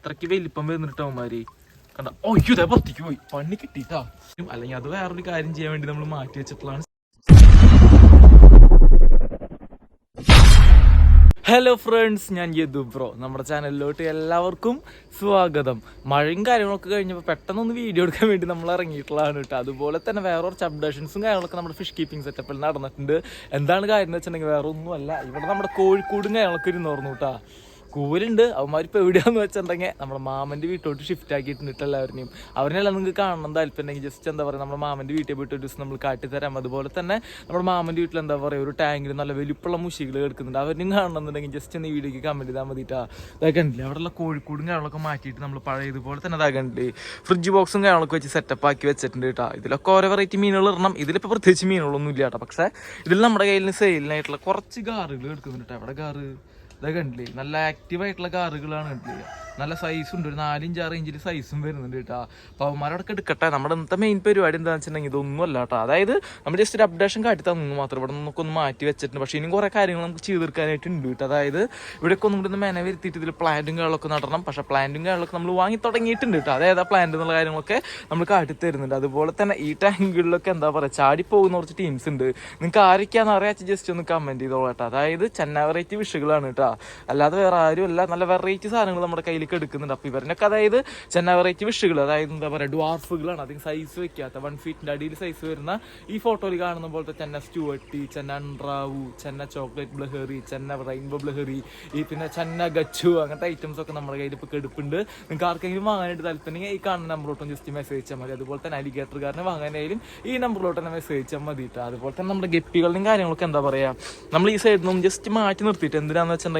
അത്രയ്ക്ക് വലിപ്പം വരുന്നിട്ട് അവന്മാര് കണ്ട ഒയ്യോ ഇതേ പുറത്തേക്ക് പോയി. പണി കിട്ടിട്ടാ അല്ലെങ്കിൽ അത് വേറൊരു കാര്യം ചെയ്യാൻ വേണ്ടി നമ്മൾ മാറ്റി വെച്ചിട്ടുള്ളതാണ്. ഹലോ ഫ്രണ്ട്സ് ഞാൻ യദു ബ്രോ നമ്മുടെ ചാനലിലോട്ട് എല്ലാവർക്കും സ്വാഗതം. മഴയും കാര്യങ്ങളൊക്കെ കഴിഞ്ഞപ്പോൾ പെട്ടെന്നൊന്ന് വീഡിയോ എടുക്കാൻ വേണ്ടി നമ്മൾ ഇറങ്ങിയിട്ടുള്ളതാണ് കേട്ടോ. അതുപോലെ തന്നെ വേറെ കുറച്ച് അപ്ഡേഷൻസും കാര്യങ്ങളൊക്കെ നമ്മുടെ ഫിഷ് കീപ്പിംഗ് സെറ്റപ്പിൽ നടന്നിട്ടുണ്ട്. എന്താണ് കാര്യം എന്ന് വെച്ചിട്ടുണ്ടെങ്കിൽ വേറെ ഒന്നുമല്ല. ഇവിടെ നമ്മുടെ കോഴിക്കോടും കാര്യങ്ങളൊക്കെ ഇരുന്നോർന്നു കേട്ടോ. കൂലുണ്ട് അവന്മാരിപ്പോൾ എവിടെയാന്ന് വെച്ചിട്ടുണ്ടെങ്കിൽ നമ്മുടെ മാമന്റെ വീട്ടിലോട്ട് ഷിഫ്റ്റ് ആക്കിയിട്ടുണ്ട് എല്ലാവരെയും അവരെല്ലാം നിങ്ങൾക്ക് കാണണം താല്പര്യം ഉണ്ടെങ്കിൽ ജസ്റ്റ് എന്താ പറയുക നമ്മുടെ മാമന്റെ വീട്ടിൽ പോയിട്ട് ഒരു ദിവസം നമ്മൾ കാട്ടിത്തരാം. അതുപോലെ തന്നെ നമ്മുടെ മാമന്റെ വീട്ടിൽ എന്താ പറയുക ഒരു ടാങ്കിൽ നല്ല വലിപ്പുള്ള മുഷികൾ കിടക്കുന്നുണ്ട്. അവരെയും കാണണമെന്നുണ്ടെങ്കിൽ ജസ്റ്റ് ഒന്ന് ഈ വീഡിയോക്ക് കമന്റ് ചെയ്താൽ മതിട്ടാ ഇതൊക്കെ ഉണ്ടല്ലേ അവിടെയുള്ള കോഴിക്കൂടും കാര്യങ്ങളൊക്കെ മാറ്റിയിട്ട് നമ്മൾ പഴയ ഇതുപോലെ തന്നെ ഇതാകണ്ട് ഫ്രിഡ്ജ് ബോക്സും കാര്യങ്ങളൊക്കെ വെച്ച് സെറ്റപ്പ് ആക്കി വെച്ചിട്ടുണ്ട് കേട്ടോ ഇതിലൊക്കെ ഓരോ വെറൈറ്റി മീനുകൾ ഇടണം. ഇതിലിപ്പോൾ പ്രത്യേകിച്ച് മീനുകളൊന്നും ഇല്ല കേട്ടോ പക്ഷേ ഇതിൽ നമ്മുടെ കയ്യിൽ നിന്ന് സെയിലിനായിട്ടുള്ള കുറച്ച് കാറുകൾ എടുക്കുന്നുണ്ട് കേട്ടോ എവിടെ കാറ് ഇതൊക്കെ കണ്ടില്ലേ? നല്ല ആക്റ്റീവ് ആയിട്ടുള്ള കാറുകളാണ് കണ്ടില്ലേ? നല്ല സൈസ് ഉണ്ട്. ഒരു നാലിഞ്ച് ആറ് ഇഞ്ചിൽ സൈസും വരുന്നുണ്ട് കേട്ടോ. അപ്പോൾ അവന്മാരടക്കം എടുക്കട്ടെ. നമ്മുടെ ഇന്നത്തെ മെയിൻ പരിപാടി എന്താണെന്ന് വെച്ചിട്ടുണ്ടെങ്കിൽ ഇതൊന്നും അല്ല കേട്ടോ. അതായത് നമ്മൾ ജസ്റ്റ് ഒരു അപ്ഡേഷൻ കാട്ടി തന്നു മാത്രം. ഇവിടെ നിന്നൊക്കെ ഒന്ന് മാറ്റി വെച്ചിട്ടുണ്ട്. പക്ഷേ ഇനിയും കുറേ കാര്യങ്ങൾ നമുക്ക് ചെയ്ത് തീർക്കാനായിട്ട് ഉണ്ട് കേട്ടോ. അതായത് ഇവിടെയൊക്കെ ഒന്നും കൂടി ഒന്ന് മെന വരുത്തിയിട്ട് ഇതിൽ പ്ലാന്റും കാര്യങ്ങളൊക്കെ നടണം. പക്ഷേ പ്ലാന്റും കാര്യങ്ങളൊക്കെ നമ്മൾ വാങ്ങി തുടങ്ങിയിട്ടുണ്ട് കേട്ടോ. അതായത് ആ പ്ലാന്റ് എന്നുള്ള കാര്യങ്ങളൊക്കെ നമ്മൾ കാട്ടി തരുന്നുണ്ട്. അതുപോലെ തന്നെ ഈ ടാങ്കുകളിലൊക്കെ എന്താ പറയുക ചാടി പോകുന്ന കുറച്ച് ടീംസ് ഉണ്ട്. നിങ്ങൾക്ക് ആരൊക്കെയാണെന്ന് അറിയാച്ച ജസ്റ്റ് ഒന്ന് കമന്റ് ചെയ്തോളാം കേട്ടോ. അതായത് ചെന്ന വെറൈറ്റി വിഷുകളാണ് കേട്ടോ. അല്ലാതെ വേറെ ആരും അല്ല നല്ല വെറൈറ്റി സാധനങ്ങൾ നമ്മുടെ കയ്യിലേക്ക് എടുക്കുന്നുണ്ട്. അപ്പോൾ ഇവരിനൊക്കെ അതായത് ചെന്ന വെറൈറ്റി വിഷുകൾ അതായത് എന്താ പറയുക ഡ്വാർഫുകളാണ് അധികം സൈസ് വെക്കാത്ത വൺ ഫീറ്റിന്റെ അടിയിൽ സൈസ് വരുന്ന ഈ ഫോട്ടോയിൽ കാണുന്ന പോലത്തെ ചെന്ന സ്റ്റുവട്ടി ചെന്ന അൺറാവു ചെന്ന ചോക്ലേറ്റ് ബ്ലഹറി ചെന്ന റെയിൻബോ ബ്ലഹറി ഈ പിന്നെ ചെന്ന ഗച്ചു അങ്ങനത്തെ ഐറ്റംസ് ഒക്കെ നമ്മുടെ കയ്യിൽ ഇപ്പോൾ കെടുപ്പുണ്ട്. നിങ്ങൾക്ക് ആർക്കെങ്കിലും വാങ്ങാനായിട്ട് താല്പര്യം ഈ കാണുന്ന നമ്പറിലോട്ടും ജസ്റ്റ് മെസ്സേജ് അയച്ചാൽ മതി. അതുപോലെ തന്നെ അലിഗേറ്റർകാരനെ വാങ്ങാനായാലും ഈ നമ്പറിലോട്ട് തന്നെ മെസ്സേജ് അയച്ചാൽ മതി അതുപോലെ തന്നെ നമ്മുടെ ഗപ്പികളുടെയും കാര്യങ്ങളൊക്കെ എന്താ പറയുക നമ്മൾ ഈ സൈഡിൽ നിന്നും ജസ്റ്റ് മാറ്റി നിർത്തിയിട്ട് എന്തിനാണെന്ന് വെച്ചിട്ടുണ്ടെങ്കിൽ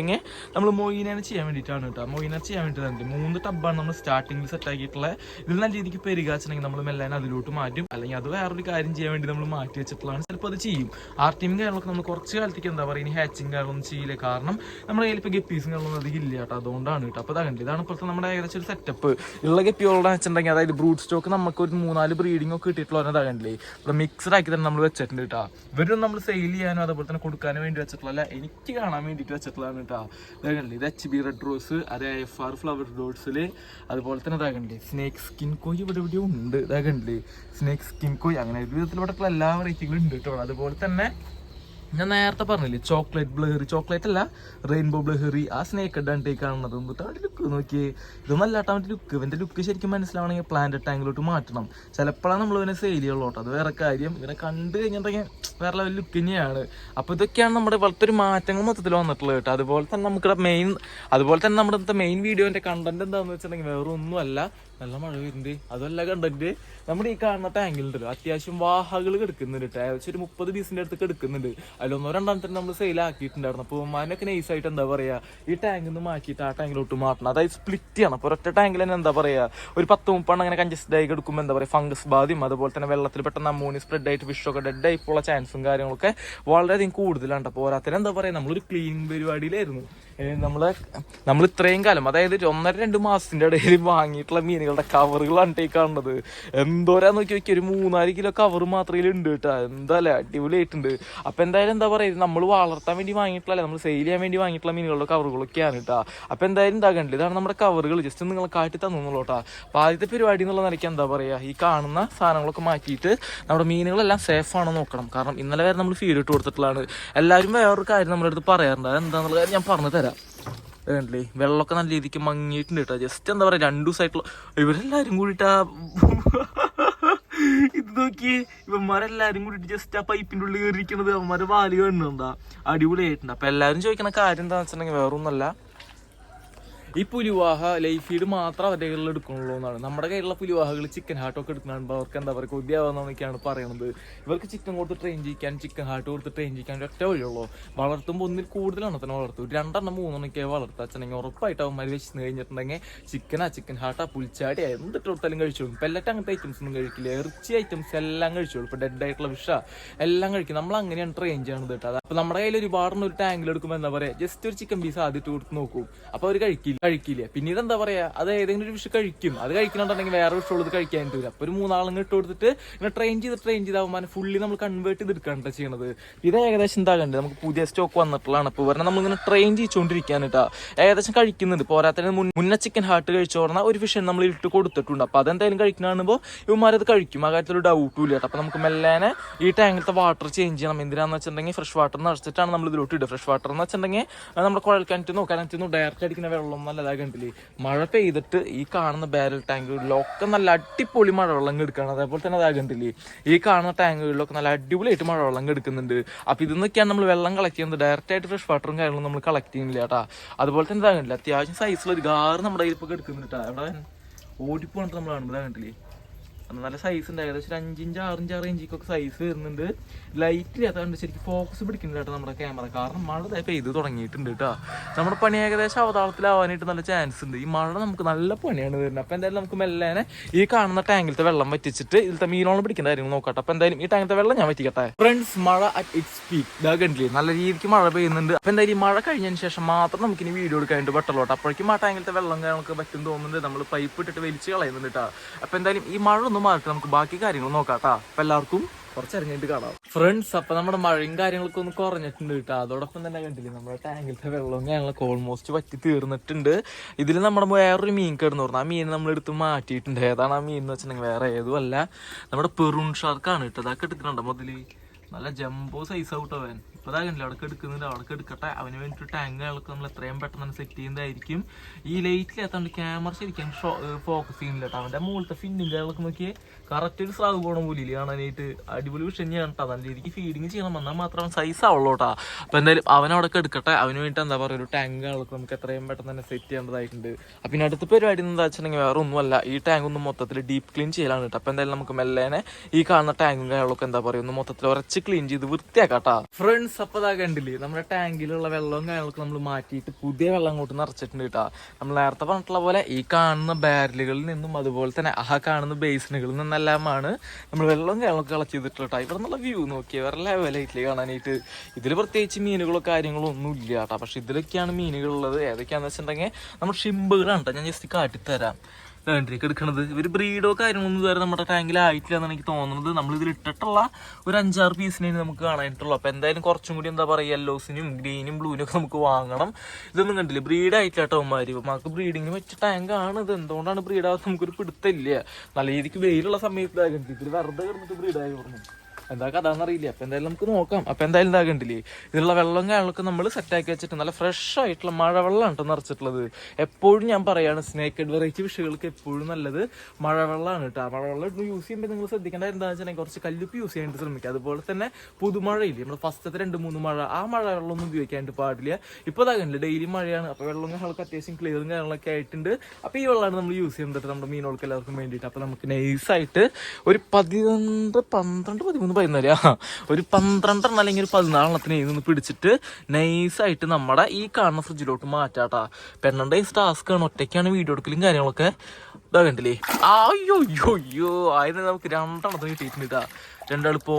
നമ്മൾ മൊയിനാണ് ചെയ്യാൻ വേണ്ടിയിട്ടാണ് കേട്ടോ. മൊയിന ചെയ്യാൻ വേണ്ടിയിട്ടാണ് മൂന്ന് ടബ്ബാണ് നമ്മൾ സ്റ്റാർട്ടിങ്ങിൽ സെറ്റ് ആക്കിയിട്ടുള്ളത് ഇതിൽ നല്ല രീതിക്ക് പെരുകാച്ചിട്ടുണ്ടെങ്കിൽ നമ്മൾ മെല്ലാൻ അതിലോട്ട് മാറ്റും. അല്ലെങ്കിൽ അത് വേറൊരു കാര്യം ചെയ്യാൻ വേണ്ടി നമ്മൾ മാറ്റി വെച്ചിട്ടുള്ളതാണ്. ചിലപ്പോൾ അത് ചെയ്യും. ആർ ടീം കാര്യങ്ങളൊക്കെ നമ്മൾ കുറച്ച് കാലത്തേക്ക് എന്താ പറയുക ഇനി ഹാച്ചിങ് കാര്യങ്ങളൊന്നും ചെയ്യില്ല. കാരണം നമ്മുടെ കയ്യിൽ ഇപ്പോൾ ഗപ്പീസും കാര്യങ്ങളൊന്നും അധികം ഇല്ല കേട്ടോ. അതുകൊണ്ടാണ് കേട്ടോ. അപ്പോൾ അതാണ് ഇതാണ് ഇപ്പോഴത്തെ നമ്മുടെ ഏകദേശം ഒരു സെറ്റപ്പ് ഉള്ള ഗപ്പികളുടെ വെച്ചിട്ടുണ്ടെങ്കിൽ അതായത് ബ്രൂഡ് സ്റ്റോക്ക് നമുക്ക് ഒരു മൂന്നാൽ ബ്രീഡിംഗ് ഒക്കെ കിട്ടിയിട്ടുള്ള ഒരെണ്ണതാകണ്ടേ ഇവിടെ മിക്സ്ഡ് ആക്കി തന്നെ നമ്മൾ വെച്ചിട്ടുണ്ട് കേട്ടോ. ഇവരും നമ്മൾ സെയിൽ ചെയ്യാനും അതുപോലെ തന്നെ കൊടുക്കാനും വേണ്ടി വെച്ചിട്ടുള്ള എനിക്ക് കാണാൻ വേണ്ടിയിട്ട് വെച്ചിട്ടുള്ളതാണ് കേട്ടോ ഇതാകണ്ടേ ഇത് എച്ച് ബി റെഡ് റോസ് അത് എഫ് ആർ ഫ്ലവർ ഡോട്ട്സിൽ അതുപോലെ തന്നെ ഇതാകണ്ടേ സ്നേക്ക് സ്കിൻ കോയി ഇവിടെ ഇവിടെ ഉണ്ട്. ഇതാകണ്ടേ സ്നേക്ക് സ്കിൻ കോയി അങ്ങനെ ഒരു വിധത്തിൽ ഇവിടെ എല്ലാ വെറൈറ്റികളും ഉണ്ട് കേട്ടോ അതുപോലെ തന്നെ ഞാൻ നേരത്തെ പറഞ്ഞില്ലേ ചോക്ലേറ്റ് ബ്ലഹറി ചോക്ലേറ്റ് അല്ല റെയിൻബോ ബ്ലഹറി ആ സ്നേക്ക് കാണുന്നത് എന്നിട്ട് അവന്റെ ലുക്ക് നോക്കിയേ. ഇതൊന്നും അല്ലാട്ടോ അവന്റെ ലുക്ക് ഇവന്റെ ലുക്ക് ശരിക്കും മനസ്സിലാവണമെങ്കിൽ പ്ലാന്റ് ടാങ്കിലോട്ട് മാറ്റണം. ചിലപ്പോഴാണ് നമ്മൾ ഇവനെ സെയിൽ ചെയ്യുള്ളൂ അത് വേറെ കാര്യം. ഇവനെ കണ്ടു കഴിഞ്ഞിട്ടുണ്ടെങ്കിൽ വേറെ ലെവൽ ലുക്ക് തന്നെയാണ്. അപ്പോൾ ഇതൊക്കെയാണ് നമ്മുടെ ഇവിടുത്തെ ഒരു മാറ്റങ്ങൾ മൊത്തത്തിൽ വന്നിട്ടുള്ളത് കേട്ടോ. അതുപോലെ തന്നെ നമുക്കിവിടെ മെയിൻ അതുപോലെ തന്നെ നമ്മുടെ മെയിൻ വീഡിയോന്റെ കണ്ടന്റ് എന്താണെന്ന് വെച്ചിട്ടുണ്ടെങ്കിൽ വേറെ ഒന്നുമല്ല നല്ല മഴ വരുന്നുണ്ട്. അതല്ല കണ്ടിട്ട് നമ്മുടെ ഈ കാണുന്ന ടാങ്കിലുണ്ടല്ലോ അത്യാവശ്യം വാഹകൾ കിടക്കുന്നുണ്ട് ഏകദേശം ഒരു മുപ്പത് പീസിന്റെ അടുത്ത് കിടക്കുന്നുണ്ട്. അതിലൊന്നോ രണ്ടാമത്തെ നമ്മൾ സെയിൽ ആക്കിയിട്ടുണ്ടായിരുന്നു. അപ്പോൾ ഉമ്മാനൊക്കെ നൈസായിട്ട് എന്താ പറയാ ഈ ടാങ്കിൽ നിന്ന് മാറ്റിയിട്ട് ആ ടാങ്കിലോട്ട് മാറ്റണം. അതായത് സ്പ്ലിറ്റ് ചെയ്യണം. അപ്പോൾ ഒറ്റ ടാങ്കിൽ തന്നെ എന്താ പറയാ ഒരു പത്ത് മുപ്പണ്ണം അങ്ങനെ കഞ്ചസ്റ്റഡ് ആയി കിടക്കുമ്പോൾ എന്താ പറയാ ഫംഗസ് ബാധ്യം അതുപോലെ തന്നെ വെള്ളത്തിൽ പെട്ടെന്ന് അമ്മൂനി സ്പ്രെഡ് ആയിട്ട് ഫിഷൊക്കെ ഡെഡ് ആയിട്ടുള്ള ചാൻസും കാര്യങ്ങളൊക്കെ വളരെയധികം കൂടുതലാണ് അപ്പോൾ ഓരോരുത്തരും എന്താ പറയാ നമ്മളൊരു ക്ലീനിങ് പരിപാടിയിലായിരുന്നു. നമ്മൾ നമ്മൾ ഇത്രയും കാലം അതായത് ഒന്നര രണ്ട് മാസത്തിന്റെ ഇടയിൽ വാങ്ങിയിട്ടുള്ള മീനുകളുടെ കവറുകളാണ് ടീ കാണുന്നത്. എന്തോരാ നോക്കി നോക്കി ഒരു മൂന്നാൽ കിലോ കവർ മാത്രമേ ഉണ്ട് കേട്ടോ. എന്തായാലും അടിപൊളിയായിട്ടുണ്ട്. അപ്പൊ എന്തായാലും എന്താ പറയുക നമ്മൾ വളർത്താൻ വേണ്ടി വാങ്ങിയിട്ടുള്ള നമ്മൾ സെയിൽ ചെയ്യാൻ വേണ്ടി വാങ്ങിയിട്ടുള്ള മീനുകളുടെ കവറുകളൊക്കെയാണ് കേട്ടോ. അപ്പൊ എന്തായാലും എന്താ കണ്ടില്ല ഇതാണ് നമ്മുടെ കവറുകൾ ജസ്റ്റ് നിങ്ങൾ കാട്ടി തന്നുള്ളൂ കേട്ടോ. അപ്പൊ ആദ്യത്തെ പരിപാടി എന്നുള്ള നിലയ്ക്ക് എന്താ പറയാ ഈ കാണുന്ന സാധനങ്ങളൊക്കെ മാറ്റിയിട്ട് നമ്മുടെ മീനുകളെല്ലാം സേഫ് ആണോ നോക്കണം. കാരണം ഇന്നലെ വരെ നമ്മൾ ഫീഡ് ഇട്ട് കൊടുത്തിട്ടുള്ളതാണ്. എല്ലാവരും വേറൊരു കാര്യം നമ്മുടെ അടുത്ത് പറയാറുണ്ട്. അതെന്താന്നുള്ള കാര്യം ഞാൻ പറഞ്ഞു തരാം വേണ്ടേ വെള്ളമൊക്കെ നല്ല രീതിക്ക് മങ്ങിയിട്ടുണ്ട് കേട്ടോ. ജസ്റ്റ് എന്താ പറയാ രണ്ടു ദിവസമായിട്ടുള്ള ഇവരെല്ലാരും കൂടിട്ടാ ഇത് നോക്കി ഇവന്മാരെല്ലാരും കൂടിട്ട് ജസ്റ്റ് ആ പൈപ്പിന്റെ ഉള്ളിൽ കയറിയിരിക്കുന്നത് അവന്മാരെ വാൽ കാണുന്നുണ്ടാ? അടിപൊളിയായിട്ടുണ്ട്. അപ്പൊ എല്ലാരും ചോദിക്കുന്ന കാര്യം എന്താണെന്ന് വെച്ചിട്ടുണ്ടെങ്കിൽ വേറൊന്നല്ല ഈ പുലിവാഹ ലൈഫ് ഫീഡ് മാത്രം അവരുടെ കയ്യിൽ എടുക്കണുള്ളൂ എന്നാണ്. നമ്മുടെ കയ്യിലുള്ള പുലിവാഹകൾ ചിക്കൻ ഹാർട്ടൊക്കെ എടുക്കുന്നുണ്ട് അവർക്ക് എന്താ പറയുക കൊതിയാവുന്നതൊക്കെയാണ് പറയുന്നത് ഇവർക്ക് ചിക്കൻ കൊടുത്ത് ട്രെയിൻ ചെയ്യിക്കാൻ ചിക്കൻ ഹാർട്ട് കൊടുത്ത് ട്രെയിൻ ചെയ്യിക്കാൻ ഒറ്റ വഴിയുള്ളൂ. വളർത്തുമ്പോൾ ഒന്നിൽ കൂടുതലാണ് തന്നെ വളർത്തും. രണ്ടെണ്ണം മൂന്നെണ്ണൊക്കെ വളർത്തുക. അച്ഛനെങ്കിൽ ഉറപ്പായിട്ട് അവന്മാർ വെച്ച് കഴിഞ്ഞിട്ടുണ്ടെങ്കിൽ ചിക്കനാ ചിക്കൻ ഹാർട്ടാ പുൽച്ചാടിയാ എന്തിട്ട് കൊടുത്താലും കഴിച്ചോളും. പെല്ലറ്റ് അങ്ങനത്തെ ഐറ്റംസ് ഒന്നും കഴിക്കില്ല. ഇറച്ചി ഐറ്റംസ് എല്ലാം കഴിച്ചോളും. ഇപ്പൊ ഡെഡ് ആയിട്ടുള്ള വിഷ എല്ലാം കഴിക്കും. നമ്മൾ അങ്ങനെയാണ് ട്രെയിൻ ചെയ്യണത് കേട്ടോ. അപ്പൊ നമ്മുടെ കയ്യിൽ ഒരുപാട് ഒരു ടാങ്കിൽ എടുക്കുമ്പോൾ എന്താ പറയാ ജസ്റ്റ് ഒരു ചിക്കൻ പീസ് ആദ്യം ഇട്ട് കൊടുത്ത് നോക്കും. അപ്പൊ അവർ കഴിക്കില്ല. കഴിക്കില്ല? പിന്നീട് എന്താ പറയാ അത് ഏതെങ്കിലും ഒരു ഫിഷ് കഴിക്കും. അത് കഴിക്കണുണ്ടെങ്കിൽ വേറെ ഫിഷ് ഉള്ളത് കഴിക്കാൻ പറ്റില്ല അപ്പൊ ഒരു മൂന്നാളും ഇട്ട് കൊടുത്തിട്ട് ഇങ്ങനെ ട്രെയിൻ ചെയ്ത് ട്രെയിൻ ചെയ്താകുമ്പോൾ ഫുള്ളി നമ്മൾ കൺവേർട്ട് ചെയ്ത് എടുക്കാണ് ചെയ്യണത്. ഇത് ഏകദേശം എന്താകണ്ട് നമുക്ക് പുതിയ സ്റ്റോക്ക് വന്നിട്ടുള്ളതാണ്. അപ്പോൾ പറഞ്ഞാൽ നമ്മളിങ്ങനെ ട്രെയിൻ ചെയ്തുകൊണ്ടിരിക്കുകയാണ് കേട്ടോ ഏകദേശം കഴിക്കുന്നുണ്ട്. പോരാത്തതിന് മുന്ന ചിക്കൻ ഹാർട്ട് കഴിച്ചു പറഞ്ഞാൽ ഒരു ഫിഷ് നമ്മൾ ഇട്ട് കൊടുത്തിട്ടുണ്ട്. അപ്പോൾ അതെന്തായാലും കഴിക്കുന്ന കാണുമ്പോൾ ഇവന്മാരത് കഴിക്കും. ആ കാര്യത്തിൽ ഡൗട്ടും ഇല്ല അപ്പൊ അപ്പോൾ നമുക്ക് മെല്ലേനെ ഈ ടാങ്കിലത്തെ വാട്ടർ ചേഞ്ച് ചെയ്യണം. എന്തിനാന്ന് വെച്ചിട്ടുണ്ടെങ്കിൽ ഫ്രഷ് വാട്ടർ നിറച്ചിട്ടാണ് നമ്മൾ ഇതിലോട്ട് ഇടുക. ഫ്രഷ് വാട്ടർ എന്ന് വെച്ചിട്ടുണ്ടെങ്കിൽ നമ്മുടെ കുഴൽ കിണറ്റിന്നോ കിണറ്റിന്നോ ഡയറക്റ്റ് അടിക്കുന്ന വെള്ളം നല്ലതാ കണ്ടില്ലേ മഴ പെയ്തിട്ട് ഈ കാണുന്ന ബാരൽ ടാങ്കുകളിലൊക്കെ നല്ല അടിപൊളി മഴവെള്ളം എടുക്കുകയാണ് അതേപോലെ തന്നെ അതാ കണ്ടില്ലേ ഈ കാണുന്ന ടാങ്കുകളിലൊക്കെ നല്ല അടിപൊളിയായിട്ട് മഴവെള്ളം എടുക്കുന്നുണ്ട്. അപ്പോൾ ഇതിൽ നിന്നൊക്കെയാണ് നമ്മൾ വെള്ളം കളക്ട് ചെയ്യുന്നത്. ഡയറക്റ്റ് ആയിട്ട് ഫ്രഷ് വാട്ടറും കാര്യങ്ങളും നമ്മൾ കളക്ട് ചെയ്യുന്നില്ല കേട്ടാ. അതുപോലെ തന്നെ ഇതാ കണ്ടില്ല അത്യാവശ്യം സൈസിലൊരു ഗാറ് നമ്മുടെ കയ്യിൽ ഇപ്പോൾ എടുക്കുന്നുണ്ട് കേട്ടോ. അവിടെ ഓടിപ്പോണിട്ട് നമ്മൾ കാണുമ്പോൾ ഇതാ കണ്ടില്ലേ അത് നല്ല സൈസ് ഉണ്ട്. ഏകദേശം ഒരു അഞ്ചിഞ്ച് ആറിഞ്ച് ആറ് ഇഞ്ചിക്കൊക്കെ സൈസ് വരുന്നുണ്ട്. ലൈറ്റ് ഇല്ലാത്ത കണ്ട് ശരിക്കും ഫോക്കസ് പിടിക്കുന്നില്ല കേട്ടോ നമ്മുടെ ക്യാമറ കാരണം മഴ പെയ്ത് തുടങ്ങിയിട്ടുണ്ട് കേട്ടോ. നമ്മുടെ പണി ഏകദേശം അവതാളത്തിലാവാനായിട്ട് നല്ല ചാൻസ് ഉണ്ട്. ഈ മഴ നമുക്ക് നല്ല പണിയാണ് വരുന്നത് അപ്പോൾ എന്തായാലും നമുക്ക് മെല്ലേനെ ഈ കാണുന്ന ടാങ്കിലത്തെ വെള്ളം വറ്റിച്ചിട്ട് ഇതിലത്തെ മീനോളം പിടിക്കുന്ന കാര്യങ്ങൾ നോക്കട്ടെ അപ്പോൾ എന്തായാലും ഈ ടാങ്കിലത്തെ വെള്ളം ഞാൻ വറ്റിക്കട്ടെ. ഫ്രണ്ട്സ് മഴ അറ്റ് ഇറ്റ്സ് പീക്ക് ഇതാ കണ്ടില്ലേ? നല്ല രീതിക്ക് മഴ പെയ്യുന്നുണ്ട്. അപ്പോൾ എന്തായാലും മഴ കഴിഞ്ഞതിന് ശേഷം മാത്രം നമുക്ക് ഇനി വീഡിയോ എടുക്കാനായിട്ട് പറ്റുള്ളൂ അപ്പോഴേക്കും ആ ടാങ്കിലത്തെ വെള്ളം നമുക്ക് പറ്റും തോന്നുന്നുണ്ട്. നമ്മൾ പൈപ്പ് ഇട്ടിട്ട് വലിച്ച് കളയുന്നുണ്ട് കേട്ടോ. അപ്പോൾ എന്തായാലും ഈ മഴ ഒന്ന് മാറിയിട്ട് നമുക്ക് ബാക്കി കാര്യങ്ങൾ നോക്കാം കേട്ടോ എല്ലാവർക്കും കുറച്ച് ഇറങ്ങിയിട്ട് കാണാം. ഫ്രണ്ട്സ് അപ്പൊ നമ്മുടെ മഴയും കാര്യങ്ങളൊക്കെ ഒന്ന് കുറഞ്ഞിട്ടുണ്ട് കേട്ടോ. അതോടൊപ്പം തന്നെ കണ്ടില്ലേ നമ്മുടെ ടാങ്കിലത്തെ വെള്ളവും ഞങ്ങളൊക്കെ ഓൾമോസ്റ്റ് വറ്റി തീർന്നിട്ടുണ്ട്. ഇതിൽ നമ്മുടെ വേറൊരു മീൻ കിടന്നു പറഞ്ഞു. ആ മീൻ നമ്മൾ എടുത്ത് മാറ്റിയിട്ടുണ്ട്. ഏതാണ് ആ മീൻ എന്ന് വെച്ചിട്ടുണ്ടെങ്കിൽ വേറെ ഏതും അല്ല നമ്മുടെ പെറുൺ ഷാർക്കാണ് കേട്ടോ. അതൊക്കെ എടുത്തിട്ടുണ്ടോ മുതൽ? നല്ല ജംബോ സൈസ് ഔട്ടോ അവൻ. ഇപ്പൊ കണ്ടില്ല അവിടെ എടുക്കുന്നുണ്ട് അവിടെ എടുക്കട്ടെ. അവന് വേണ്ടിയിട്ട് ടാങ്കുകളൊക്കെ നമ്മൾ എത്രയും പെട്ടെന്ന് തന്നെ സെറ്റ് ചെയ്യുന്നതായിരിക്കും. ഈ ലൈറ്റിൽ എത്താണ്ട് ക്യാമറ ശരിക്കും ഫോക്കസ് ചെയ്യുന്നില്ല കേട്ടോ. അവന്റെ മുകളിലത്തെ ഫിന്നിന്റെകളൊക്കെ നോക്കിയേ കറക്റ്റ് ഒരു സ്രാവ് പോണ പോലില്ല കാണാനായിട്ട് അടിപൊളി വിഷയം ചെയ്യണം കേട്ടോ. നല്ല രീതിക്ക് ഫീഡിങ് ചെയ്യണം. വന്നാൽ മാത്രം സൈസ് ആവുള്ളൂ കേട്ടോ. അപ്പോൾ എന്തായാലും അവൻ അവിടെ എടുക്കട്ടെ. അവന് വേണ്ടിയിട്ട് എന്താ പറയുക ഒരു ടാങ്കുകളൊക്കെ നമുക്ക് എത്രയും പെട്ടെന്ന് തന്നെ സെറ്റ് ചെയ്യേണ്ടതായിട്ടുണ്ട്. അപ്പം ഇനി അടുത്ത പരിപാടി എന്താ വെച്ചിട്ടുണ്ടെങ്കിൽ വേറെ ഒന്നുമല്ല. ഈ ടാങ്ക് ഒന്ന് മൊത്തത്തിൽ ഡീപ്പ് ക്ലീൻ ചെയ്യലാണ് കേട്ടോ. അപ്പം എന്തായാലും നമുക്ക് മെല്ലേനെ ഈ കാണുന്ന ടാങ്കും കാര്യങ്ങളൊക്കെ എന്താ പറയുക ഒന്ന് മൊത്തത്തിൽ ഉറച്ച് ക്ലീൻ ചെയ്ത് വൃത്തിയാക്കാട്ടാ ഫ്രണ്ട്സ് അപ്പൊ കണ്ടില്ലേ നമ്മുടെ ടാങ്കിലുള്ള വെള്ളവും കാര്യങ്ങളൊക്കെ നമ്മൾ മാറ്റിയിട്ട് പുതിയ വെള്ളം അങ്ങോട്ട് നിറച്ചിട്ടുണ്ട് കേട്ടോ. നമ്മൾ നേരത്തെ പറഞ്ഞിട്ടുള്ള പോലെ ഈ കാണുന്ന ബാരലുകളിൽ നിന്നും അതുപോലെ തന്നെ ആ കാണുന്ന ബേസിനുകളിൽ നിന്നെല്ലാമാണ് നമ്മൾ വെള്ളവും കാര്യങ്ങളൊക്കെ കളക്ട് ചെയ്തിട്ടുള്ള കേട്ടോ. ഇവിടെ നിന്നുള്ള വ്യൂ നോക്കിയാൽ വേറെ ലെവലായിട്ടില്ലേ കാണാനായിട്ട്. ഇതിൽ പ്രത്യേകിച്ച് മീനുകളോ കാര്യങ്ങളോ ഒന്നും ഇല്ല കേട്ടോ. പക്ഷെ ഇതിലൊക്കെയാണ് മീനുകളുള്ളത് ഏതൊക്കെയാണെന്ന് വെച്ചിട്ടുണ്ടെങ്കിൽ നമ്മൾ ഷിമ്പുകളാണ് കേട്ടോ. ഞാൻ ജസ്റ്റ് കാട്ടിത്തരാം. വേണ്ടിലേക്ക് എടുക്കണത്. ഇവർ ബ്രീഡോ കാര്യങ്ങളൊന്നും ഇതുവരെ നമ്മുടെ ടാങ്കിൽ ആയിട്ടില്ല എന്നാണ് എനിക്ക് തോന്നുന്നത് നമ്മൾ ഇതിൽ ഇട്ടിട്ടുള്ള ഒരു അഞ്ചാറ് പീസിനെ നമുക്ക് കാണാനായിട്ടുള്ളൂ. അപ്പോൾ എന്തായാലും കുറച്ചും കൂടി എന്താ പറയുക യെല്ലോസിനും ഗ്രീനും ബ്ലൂവിനും ഒക്കെ നമുക്ക് വാങ്ങണം. ഇതൊന്നും കണ്ടില്ല? ബ്രീഡ് ആയിട്ടില്ല ഇപ്പം നമുക്ക് ബ്രീഡിങ് വെച്ച ടാങ്ക് ആണ് ഇത്. എന്തുകൊണ്ടാണ് ബ്രീഡ് ആവാത്ത നമുക്കൊരു പിടുത്തമില്ല നല്ല രീതിക്ക് വെയിലുള്ള സമയത്ത് ഇതിൽ വെറുതെ കിടന്നിട്ട് ബ്രീഡായി പറഞ്ഞു എന്താ കഥ എന്നറിയില്ല അപ്പൊ എന്തായാലും നമുക്ക് നോക്കാം. അപ്പൊ എന്തായാലും ഇതാ കണ്ടില്ലേ? ഇതിലുള്ള വെള്ളം കാര്യങ്ങളൊക്കെ നമ്മൾ സെറ്റ് ആക്കി വെച്ചിട്ട് നല്ല ഫ്രഷ് ആയിട്ടുള്ള മഴവെള്ളമാണ് കേട്ടോ നിറച്ചിട്ടുള്ളത്. എപ്പോഴും ഞാൻ പറയാണ് സ്നേക്കഡ് വെറൈറ്റി ഫിഷുകൾക്ക് എപ്പോഴും നല്ലത് മഴവെള്ളമാണ് കേട്ടോ മഴവെള്ളം യൂസ് ചെയ്യുമ്പോൾ നിങ്ങൾ ശ്രദ്ധിക്കേണ്ട എന്താ വെച്ചിട്ടുണ്ടെങ്കിൽ കുറച്ച് കല്ലുപ്പ് യൂസ് ചെയ്യാനായിട്ട് ശ്രമിക്കുക. അതുപോലെ തന്നെ പുതുമഴയില്ലേ? നമ്മൾ ഫസ്റ്റത്തെ രണ്ട് മൂന്ന് മഴ ആ മഴവെള്ളം ഒന്നും ഉപയോഗിക്കാനായിട്ട് പാടില്ല. ഇപ്പോൾ ഇതാ ഡെയിലി മഴയാണ്. അപ്പോൾ വെള്ളം കാര്യങ്ങളൊക്കെ അത്യാവശ്യം ക്ലിയറും കാര്യങ്ങളൊക്കെ ആയിട്ടുണ്ട്. അപ്പോൾ ഈ വെള്ളമാണ് നമ്മൾ യൂസ് ചെയ്യുന്നത് നമ്മുടെ മീനുകൾക്ക് എല്ലാവർക്കും വേണ്ടിയിട്ട്. അപ്പോൾ നമുക്ക് നൈസായിട്ട് ഒരു പതിനൊന്ന് പന്ത്രണ്ട് പതിമൂന്ന് പതിനാല് ആ ഒരു പന്ത്രണ്ടെണ്ണം അല്ലെങ്കിൽ ഒരു പതിനാലെണ്ണത്തിന് നിന്ന് പിടിച്ചിട്ട് നൈസായിട്ട് നമ്മുടെ ഈ കാണുന്ന ഫ്രിഡ്ജിലോട്ട് മാറ്റാട്ടാ. പെണ്ണണ്ട ഈ ആണ്. ഒറ്റയ്ക്കാണ് വീഡിയോ എടുക്കലും കാര്യങ്ങളൊക്കെ. ഇതാ കണ്ടില്ലേ? അയ്യോ അയ്യോ അയ്യോ ആയിരം നമുക്ക് രണ്ടെണ്ണത്തിന് കിട്ടിയിട്ടുണ്ട് ഇതാ രണ്ടാളിപ്പോ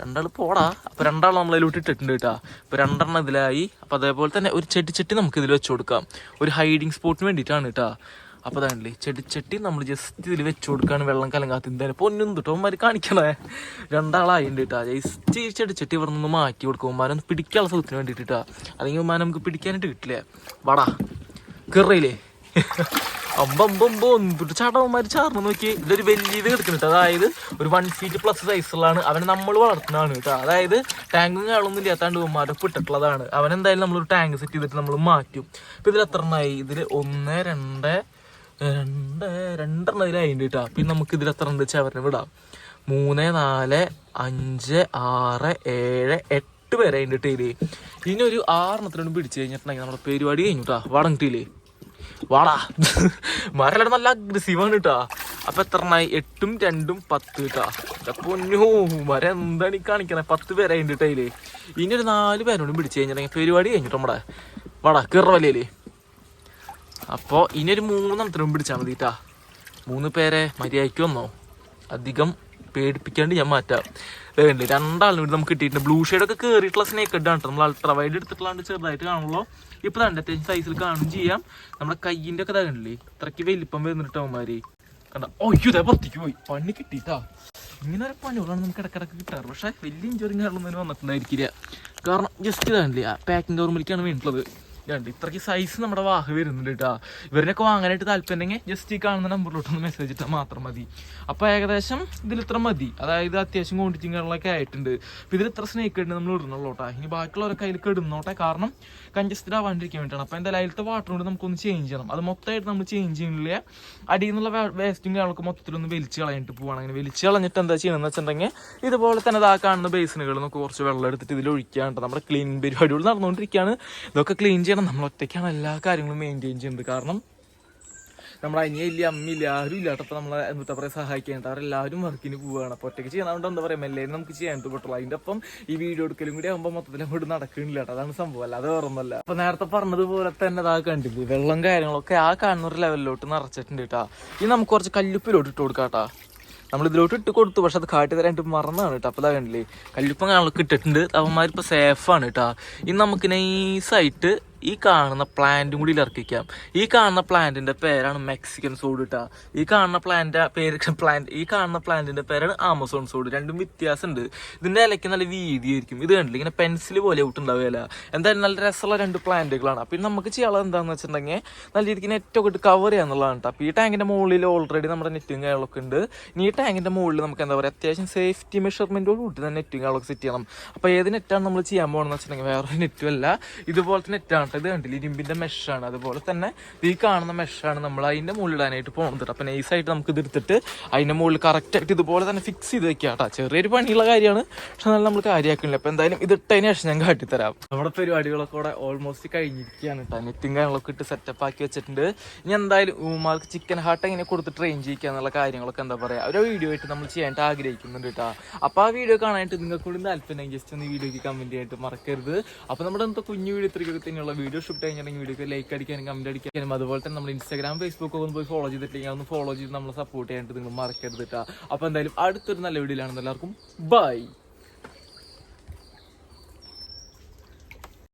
രണ്ടാൾ പോടാ. അപ്പൊ രണ്ടാൾ നമ്മളതിലോട്ട് ഇട്ടിട്ടുണ്ട് കേട്ടാ. അപ്പൊ രണ്ടെണ്ണം ഇതിലായി. അപ്പൊ അതേപോലെ തന്നെ ഒരു ചെടിച്ചട്ടി നമുക്ക് ഇതിൽ വെച്ച് കൊടുക്കാം. ഒരു ഹൈഡിങ് സ്പോട്ടിന് വേണ്ടിയിട്ടാണ് കേട്ടാ. അപ്പൊ അതാണല്ലേ ചെടിച്ചട്ടി നമ്മൾ ജസ്റ്റ് ഇതിൽ വെച്ച് കൊടുക്കാണ് വെള്ളം കലങ്കാത്ത എന്തായാലും പൊന്നും തൊട്ടോ അവന്മാർ കാണിക്കണേ. രണ്ടാളായിട്ടുണ്ട് കേട്ടാ ജസ്റ്റ് ഈ ചെടിച്ചട്ടി ഇവിടെ നിന്ന് മാറ്റി കൊടുക്കും. ഉമ്മാരൊന്ന് പിടിക്കാനുള്ള സ്ഥലത്തിന് വേണ്ടിയിട്ടാ അല്ലെങ്കിൽ ഉമ്മാൻ നമുക്ക് പിടിക്കാനായിട്ട് കിട്ടില്ലേ? വടാ. കയറിയില്ലേ അമ്പമ്പമ്പോ എന്തൊരു ചാട്ടവന്മാര് ചാർന്ന് നോക്കി. ഇതൊരു വലിയത് കിടക്കുന്നുണ്ട് അതായത് ഒരു വൺ ഫീറ്റ് പ്ലസ് സൈസുള്ളതാണ് അവനെ നമ്മൾ വളർത്തുന്നതാണ് കേട്ടോ അതായത് ടാങ്കും കാളൊന്നും ഇല്ലാത്താണ്ട് ഉമ്മാരൊക്കെ ഇട്ടിട്ടുള്ളതാണ് അവൻ എന്തായാലും നമ്മളൊരു ടാങ്ക് സെറ്റ് ചെയ്തിട്ട് നമ്മൾ മാറ്റും. ഇപ്പൊ ഇതിൽ എത്ര എണ്ണമായി ഇതിൽ ഒന്ന് രണ്ട് രണ്ട് രണ്ടെണ്ണം ഇതിലേ അതിന്റെ കിട്ടുക പിന്നെ നമുക്ക് ഇതിൽ എത്ര ഉണ്ട് അവരെ വിടാം. മൂന്ന് നാല് അഞ്ച് ആറ് ഏഴ് എട്ട് പേരെ അതിന്റെ കിട്ടിയില്ലേ ഇനി ഒരു ആറെണ്ണത്തിനോട് പിടിച്ചു കഴിഞ്ഞിട്ടുണ്ടെങ്കിൽ നമ്മുടെ പരിപാടി കഴിഞ്ഞു കേട്ടോ കിട്ടിയില്ലേ വാടാ. മരലട നല്ല അഗ്രസീവാണ് കേട്ടാ അപ്പൊ എത്ര എണ്ണായി? എട്ടും രണ്ടും പത്ത് കേട്ടാ പൊന്നു മര എന്താണ് ഈ കാണിക്കണേ? പത്ത് പേരെ അതിന്റെ ടൈൽ ഇനി ഒരു നാല് പേരോടും പിടിച്ചു കഴിഞ്ഞിട്ടുണ്ടെങ്കിൽ പരിപാടി കഴിഞ്ഞിട്ടോ നമ്മുടെ. വാടാ കീറവല്ലേ അപ്പോൾ ഇനി ഒരു മൂന്നെണ്ണത്തിനും പിടിച്ചാൽ മതി കേട്ടാ മൂന്ന് പേരെ മര്യാദയ്ക്ക് വന്നോ. അധികം പേടിപ്പിക്കാണ്ട് ഞാൻ മാറ്റാം. വേണ്ട രണ്ടാളിനും കൂടി നമുക്ക് കിട്ടിയിട്ടുണ്ട്. ബ്ലൂ ഒക്കെ കയറിയിട്ടുള്ള സ്നേക്ക് കേട്ടോ നമ്മൾ അൾട്രാ വൈഡ് എടുത്തിട്ടുള്ളതാണ് ചെറുതായിട്ട് കാണുള്ളൂ. ഇപ്പം തന്നെ അത്യാവശ്യം സൈസിൽ കാണും ചെയ്യാം. നമ്മുടെ കയ്യിന്റെ ഒക്കെ തകണ്ടില്ലേ ഇത്രയ്ക്ക് വലിപ്പം വരുന്നിട്ടോ അവന്മാര്. കണ്ട? ഓയ്യോ ഇതേ പുറത്തേക്ക് പോയി. പണി കിട്ടിയിട്ടാ. ഇങ്ങനെ ഒരു പണികളാണ് നമുക്ക് ഇടക്കിടക്ക് കിട്ടാറ്. പക്ഷേ വലിയ ഇഞ്ചുറിയും കാര്യങ്ങളൊന്നും വന്നിട്ടുണ്ടായിരിക്കില്ല. കാരണം ജസ്റ്റ് ഇതാണല്ലേ ആ പാക്കിംഗ് കവറുമ്പിലേക്കാണ് വീണിട്ടുള്ളത്. രണ്ട് ഇത്രയ്ക്ക് സൈസ് നമ്മുടെ വാഹ വരുന്നുണ്ട് കേട്ടോ. ഇവരിനൊക്കെ വാങ്ങാനായിട്ട് താല്പര്യമെങ്കിൽ ജസ്റ്റ് ഈ കാണുന്ന നമ്പറിലോട്ട് ഒന്ന് മെസ്സേജ് ഇട്ടാൽ മാത്രം മതി. അപ്പോൾ ഏകദേശം ഇതിൽ ഇത്ര മതി. അതായത് അത്യാവശ്യം ക്വാണ്ടിറ്റിയും കാര്യങ്ങളൊക്കെ ആയിട്ടുണ്ട്. അപ്പോൾ ഇതിൽ ഇത്ര സ്നേക്ക് ഉണ്ട് നമ്മൾ ഇടണുള്ളൂ കേട്ടോ. ഇനി ബാക്കിയുള്ളവരൊക്കെ അതിൽ ഇടുന്നോട്ടെ കാരണം കഞ്ചസ്റ്റഡ് ആവാണ്ടിരിക്കാൻ വേണ്ടിയിട്ടാണ്. അപ്പോൾ എന്തായാലും അതിലത്തെ വാട്ടർ കൊണ്ട് നമുക്കൊന്ന് ചേഞ്ച് ചെയ്യണം. അത് മൊത്തമായിട്ട് നമ്മൾ ചേഞ്ച് ചെയ്യുന്നില്ല അടിയിൽ നിന്നുള്ള വേസ്റ്റും കാര്യങ്ങളൊക്കെ മൊത്തത്തിലൊന്ന് വലിച്ച് കളഞ്ഞിട്ട് പോവാണ്. അങ്ങനെ വലിച്ച് കളഞ്ഞിട്ട് എന്താ ചെയ്യണമെന്ന് വെച്ചിട്ടുണ്ടെങ്കിൽ ഇതുപോലെ തന്നെ ഇതാ കാണുന്ന ബേസിനുകൾ നമുക്ക് കുറച്ച് വെള്ളം എടുത്തിട്ട് ഇതിൽ ഒഴിക്കാണ്ട് നമ്മുടെ ക്ലീൻ പരിപാടികൾ നടന്നുകൊണ്ടിരിക്കുകയാണ്. ഇതൊക്കെ ക്ലീൻ ചെയ്യണം. നമ്മൾ ഒറ്റയ്ക്കാണ് എല്ലാ കാര്യങ്ങളും മെയിന്റെയിൻ ചെയ്യുന്നത്. കാരണം നമ്മുടെ അനിയയില്ല അമ്മയില്ല ആരും ഇല്ല. കേട്ടോ നമ്മളെ എന്താ പറയുക സഹായിക്കാനായിട്ട് അവരെല്ലാവരും വർക്കിന് പോവുകയാണ് അപ്പോൾ ഒറ്റയ്ക്ക് ചെയ്യണതുകൊണ്ട് എന്താ പറയുക മെല്ലെ നമുക്ക് ചെയ്യാൻ പറ്റുള്ളൂ. അതിന്റെ ഒപ്പം ഈ വീഡിയോ എടുക്കലും കൂടി ആകുമ്പോൾ മൊത്തത്തിൽ അങ്ങോട്ട് നടക്കണില്ല കേട്ടോ. അതാണ് സംഭവം. അല്ലാതെ ഓർമ്മല്ല അപ്പോൾ നേരത്തെ പറഞ്ഞതുപോലെ തന്നെ അതാ കണ്ടില്ലേ വെള്ളം കാര്യങ്ങളൊക്കെ ആ കാണുന്ന ഒരു ലെവലിലോട്ട് നിറച്ചിട്ടുണ്ട് കേട്ടോ. ഇനി നമുക്ക് കുറച്ച് കല്ലുപ്പിലോട്ട് ഇട്ട് കൊടുക്കാം കേട്ടോ. നമ്മൾ ഇതിലോട്ട് ഇട്ട് കൊടുത്തു പക്ഷെ അത് കാട്ടി തരാനായിട്ട് മറന്നാണ് കേട്ടോ. അപ്പോൾ കണ്ടില്ലേ കല്ലുപ്പം കാണലൊക്കെ ഇട്ടിട്ടുണ്ട്. അവന്മാരിപ്പോൾ സേഫാണ് കേട്ടോ. ഇനി നമുക്ക് നൈസായിട്ട് ഈ കാണുന്ന പ്ലാന്റും കൂടി ഇറക്കിക്കാം. ഈ കാണുന്ന പ്ലാന്റിന്റെ പേരാണ് മെക്സിക്കൻ സോഡ് ഈ കാണുന്ന പ്ലാന്റ് പേര് പ്ലാന്റ് ഈ കാണുന്ന പ്ലാന്റിന്റെ പേരാണ് ആമസോൺ സോഡ് രണ്ടും വ്യത്യാസമുണ്ട്. ഇതിന്റെ ഇലയ്ക്ക് നല്ല വീതിയായിരിക്കും ഇത് കണ്ടില്ല ഇങ്ങനെ പെൻസിൽ പോലെ ഔട്ടുണ്ടാവുകയില്ല എന്തായാലും നല്ല രസമുള്ള രണ്ട് പ്ലാന്റുകളാണ് അപ്പം നമുക്ക് ചെയ്യാനുള്ളത് എന്താണെന്ന് വെച്ചിട്ടുണ്ടെങ്കിൽ നല്ല രീതിക്ക് നെറ്റൊക്കെ ഇട്ട് കവർ ചെയ്യാന്നുള്ളതാണ് കേട്ടോ അപ്പോൾ ഈ ടാങ്കിന്റെ മുകളിൽ ഓൾറെഡി നമ്മുടെ നെറ്റും കാര്യങ്ങളൊക്കെ ഉണ്ട്. ഈ ടാങ്കിന്റെ മുകളിൽ നമുക്ക് എന്താ പറയുക അത്യാവശ്യം സേഫ്റ്റി മെഷർമെന്റോട് കൂട്ടി തന്നെ നെറ്റും കാര്യങ്ങളൊക്കെ സെറ്റ് ചെയ്യണം. അപ്പോൾ ഏത് നെറ്റാണ് നമ്മൾ ചെയ്യാൻ പോകുന്നത് വെച്ചിട്ടുണ്ടെങ്കിൽ വേറെ നെറ്റും അല്ല. ഇതുപോലത്തെ നെറ്റാണ് കേട്ടോ ഇത് കണ്ടില്ല? ഇരുമ്പിന്റെ മെഷാണ്. അതുപോലെ തന്നെ ഈ കാണുന്ന മെഷാണ് നമ്മൾ അതിന്റെ മുകളിൽ ഇടാനായിട്ട് പോകുന്നത് നൈസ് ആയിട്ട് നമുക്ക് ഇത് എടുത്തിട്ട് അതിന്റെ മുകളിൽ കറക്റ്റ് ആയിട്ട് ഇതുപോലെ തന്നെ ഫിക്സ് ചെയ്ത് വെക്കുക കേട്ടോ ചെറിയൊരു പണിയുള്ള കാര്യമാണ്. പക്ഷെ നല്ല നമ്മൾ കാര്യമാക്കുന്നില്ല. അപ്പോൾ എന്തായാലും ഇത് ഇട്ടതിന് ശേഷം ഞാൻ കാട്ടിത്തരാം. നമ്മുടെ പരിപാടികളൊക്കെ കൂടെ ഓൾമോസ്റ്റ് കഴിഞ്ഞിരിക്കുകയാണ് കേട്ടോ നെറ്റും കാര്യങ്ങളൊക്കെ ഇട്ട് സെറ്റപ്പ് ആക്കി വെച്ചിട്ടുണ്ട്. ഇനി എന്തായാലും ഉമാർക്ക് ചിക്കൻ ഹാർട്ട് എങ്ങനെ കൊടുത്ത് ട്രെയിൻ ചെയ്യിക്കുക എന്നുള്ള കാര്യങ്ങളൊക്കെ എന്താ പറയുക ഒരു വീഡിയോ ആയിട്ട് നമ്മൾ ചെയ്യാനായിട്ട് ആഗ്രഹിക്കുന്നുണ്ട് കേട്ടോ അപ്പോൾ ആ വീഡിയോ കാണാനായിട്ട് നിങ്ങൾക്ക് കൂടി താല്പര്യം ജസ്റ്റ് ഒന്ന് വീഡിയോക്ക് കമന്റ് ചെയ്യാനായിട്ട് മറക്കരുത്. അപ്പോൾ നമ്മുടെ കുഞ്ഞു വീഡിയോ ഇത്രയൊക്കെ തന്നെയുള്ള. വീഡിയോ ഷൂട്ട് കഴിഞ്ഞിട്ടുണ്ടെങ്കിൽ വീഡിയോക്ക് ലൈക്ക് അടിക്കാനും കമന്റ് അടിക്കാനും അതുപോലെ തന്നെ നമ്മൾ ഇൻസ്റ്റാഗ്രാം ഫേസ്ബുക്ക് ഒന്ന് പോയി ഫോളോ ചെയ്തിട്ടില്ലെങ്കിൽ ഒന്ന് ഫോളോ ചെയ്ത് നമ്മളെ സപ്പോർട്ട് ചെയ്യാനായിട്ട് നിങ്ങൾ മറക്കരുത് അപ്പോൾ എന്തായാലും അടുത്തൊരു നല്ല വീഡിയോ വീഡിയോയിലാണ് എല്ലാവർക്കും ബൈ